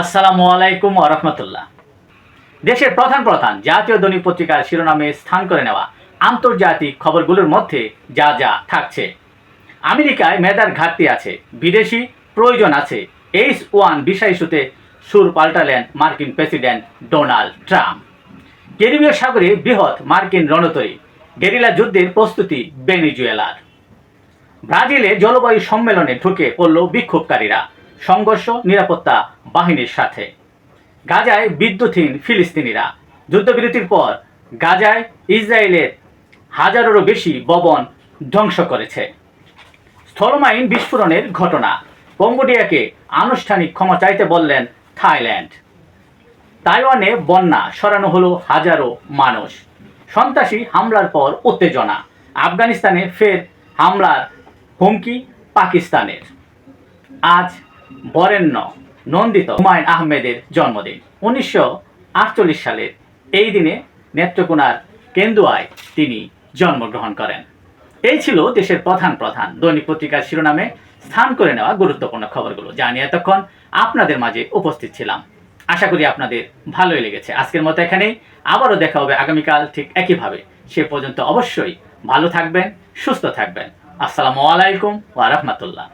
আসসালামু আলাইকুম আরহামতুল্লাহ দেশের প্রধান প্রধান জাতীয় দৈনিক পত্রিকার শিরোনামে স্থান করে নেওয়া আন্তর্জাতিক খবরগুলোর মধ্যে যা যা থাকছে। আমেরিকায় মেধার ঘাটতি আছে, বিদেশি প্রয়োজন আছে। এইচ ওয়ান বিষয় ইস্যুতে সুর পাল্টালেন মার্কিন প্রেসিডেন্ট ডোনাল্ড ট্রাম্প। ক্যারিবীয় সাগরে বৃহৎ মার্কিন রণতরী, গেরিলা যুদ্ধের প্রস্তুতি বেনিজুয়েলার ব্রাজিলে জলবায়ু সম্মেলনে ঢুকে পড়ল বিক্ষোভকারীরা। সংঘর্ষ, নিরাপত্তা বাহিনীর সাথে। গাজায় বিদ্যুৎহীন ফিলিস্তিনিরা। যুদ্ধবিরতির পর গাজায় ইসরায়েলের হাজারেরও বেশি ভবন ধ্বংস করেছে। স্থলমাইন বিস্ফোরণের ঘটনা। কম্বোডিয়াকে আনুষ্ঠানিক ক্ষমা চাইতে বললেন থাইল্যান্ড। তাইওয়ানে বন্যা সরানো হলো হাজারো মানুষ। সন্ত্রাসী হামলার পর উত্তেজনা। আফগানিস্তানে ফের হামলার হুমকি পাকিস্তানের। আজ বরেণ্য নন্দিত হুমায়ুন আহমেদের জন্মদিন। উনিশশো আটচল্লিশ সালের এই দিনে নেত্রকোনার কেন্দুয়ায় তিনি জন্মগ্রহণ করেন। এই ছিল দেশের প্রধান প্রধান দৈনিক পত্রিকার শিরোনামে স্থান করে নেওয়া গুরুত্বপূর্ণ খবরগুলো। যা নিয়ে এতক্ষণ আপনাদের মাঝে উপস্থিত ছিলাম। আশা করি আপনাদের ভালোই লেগেছে। আজকের মতো এখানেই। আবারও দেখা হবে আগামীকাল ঠিক একইভাবে। সে পর্যন্ত অবশ্যই ভালো থাকবেন, সুস্থ থাকবেন। আসসালামু আলাইকুম ওয়া রাহমাতুল্লাহ।